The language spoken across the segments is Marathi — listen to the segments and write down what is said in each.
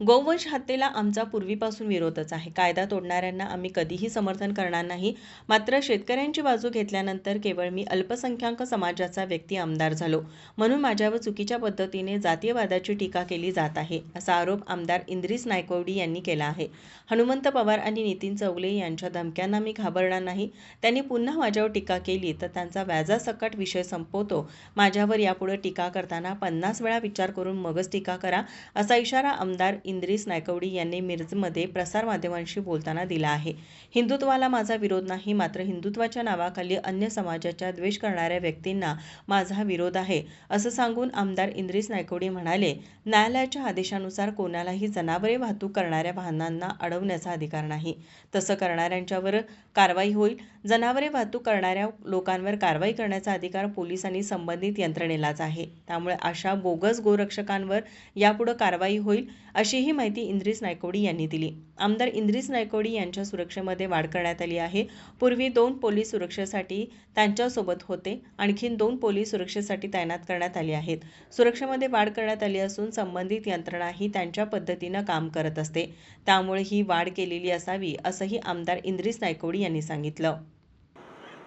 गोवंश हत्येला आमचा पूर्वीपासून विरोधच आहे. कायदा तोडणाऱ्यांना आम्ही कधीही समर्थन करणार नाही. मात्र शेतकऱ्यांची बाजू घेतल्यानंतर केवळ मी अल्पसंख्याक समाजाचा व्यक्ती आमदार झालो. म्हणून माझ्यावर चुकीच्या पद्धतीने जातीयवादाची टीका केली जात आहे असा आरोप आमदार इंद्रिस नायकवडी यांनी केला आहे. हनुमंत पवार आणि नितीन चौगले यांच्या धमक्यांना मी घाबरणार नाही. त्यांनी पुन्हा माझ्यावर टीका केली तर त्यांचा व्याजासकट विषय संपवतो. माझ्यावर यापुढे टीका करताना पन्नास वेळा विचार करून मगच टीका करा असा इशारा आमदार इंद्रिस नायकवडी यांनी मिरजमध्ये प्रसारमाध्यमांशी बोलताना दिला आहे. हिंदुत्वाला माझा विरोध नाही मात्र हिंदुत्वाच्या नावाखाली अन्य समाजाच्या द्वेष करणाऱ्या व्यक्तींना माझा विरोध आहे असं सांगून आमदार इंद्रिस नायकवडी म्हणाले न्यायालयाच्या आदेशानुसार कोणालाही जनावरे वाहतूक करणाऱ्या वाहनांना अडवण्याचा अधिकार नाही. तसं करणाऱ्यांच्यावर कारवाई होईल. जनावरे वाहतूक करणाऱ्या लोकांवर कारवाई करण्याचा अधिकार पोलिसांनी संबंधित यंत्रणेलाच आहे. त्यामुळे अशा बोगस गोरक्षकांवर यापुढे कारवाई होईल अशी अशीही माहिती इंद्रिस नायकोडी यांनी दिली. आमदार इंद्रिस नायकोडी यांच्या सुरक्षेमध्ये वाढ करण्यात आली आहे. पूर्वी दोन पोलीस सुरक्षेसाठी त्यांच्यासोबत होते. आणखीन दोन पोलीस सुरक्षेसाठी तैनात करण्यात आले आहेत. सुरक्षेमध्ये वाढ करण्यात आली असून संबंधित यंत्रणाही त्यांच्या पद्धतीनं काम करत असते. त्यामुळे ही वाढ केलेली असावी असंही आमदार इंद्रिस नायकोडी यांनी सांगितलं.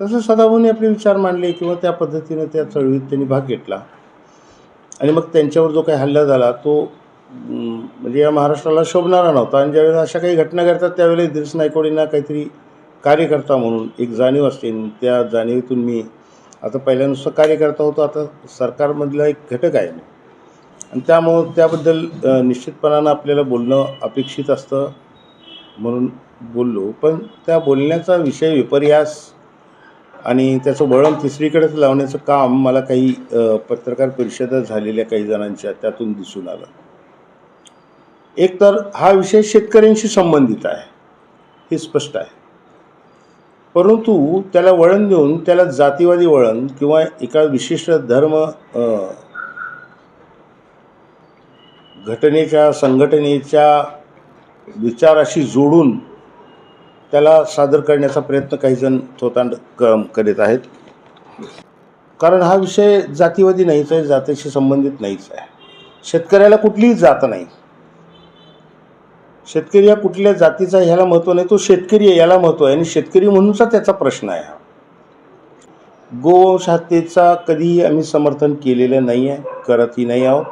तसं सदाभाऊंनी आपले विचार मांडले किंवा त्या पद्धतीनं त्या चळवळीत त्यांनी भाग घेतला. आणि मग त्यांच्यावर जो काही हल्ला झाला तो म्हणजे या महाराष्ट्राला शोभणारा नव्हता. आणि ज्यावेळेला अशा काही घटना घडतात त्यावेळेला इद्रिस नायकवडींना काहीतरी कार्यकर्ता म्हणून एक जाणीव असते. आणि त्या जाणीवेतून मी आता पहिल्यानुसार कार्यकर्ता होतो. आता सरकारमधला एक घटक आहे. आणि त्यामुळं त्याबद्दल निश्चितपणानं आपल्याला बोलणं अपेक्षित असतं म्हणून बोललो. पण त्या बोलण्याचा विषय विपर्यास आणि त्याचं वळण तिसरीकडेच लावण्याचं काम मला काही पत्रकार परिषदा झालेल्या काही जणांच्या त्यातून दिसून आलं. एक तर हा विषय शेतकऱ्यांशी संबंधित आहे हे स्पष्ट आहे. परंतु त्याला वळण देऊन त्याला जातीवादी वळण किंवा एका विशिष्ट धर्म घटनेच्या संघटनेच्या विचाराशी जोडून त्याला सादर करण्याचा प्रयत्न काहीजण थोतांड क करीत आहेत. कारण हा विषय जातीवादी नाहीच आहे जातीशी संबंधित नाहीच आहे. शेतकऱ्याला कुठलीही जात नाही. शेतकरी हा कुठल्या जातीचा ह्याला महत्त्व नाही. तो शेतकरी आहे याला महत्त्व आहे. आणि शेतकरी म्हणूनचा त्याचा प्रश्न आहे हा. गोवंश हत्येचा कधीही आम्ही समर्थन केलेलं नाही आहे करतही नाही आहोत.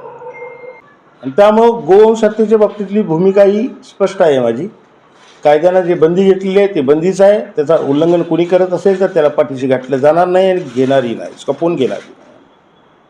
आणि त्यामुळं गोवंश हत्येच्या बाबतीतली भूमिका ही स्पष्ट आहे माझी. कायद्यानं जे बंदी घेतलेली आहे ते बंदीच आहे. त्याचा उल्लंघन कोणी करत असेल तर त्याला पाठीशी घातलं जाणार नाही आणि घेणारही नाही. स्कपून घेणार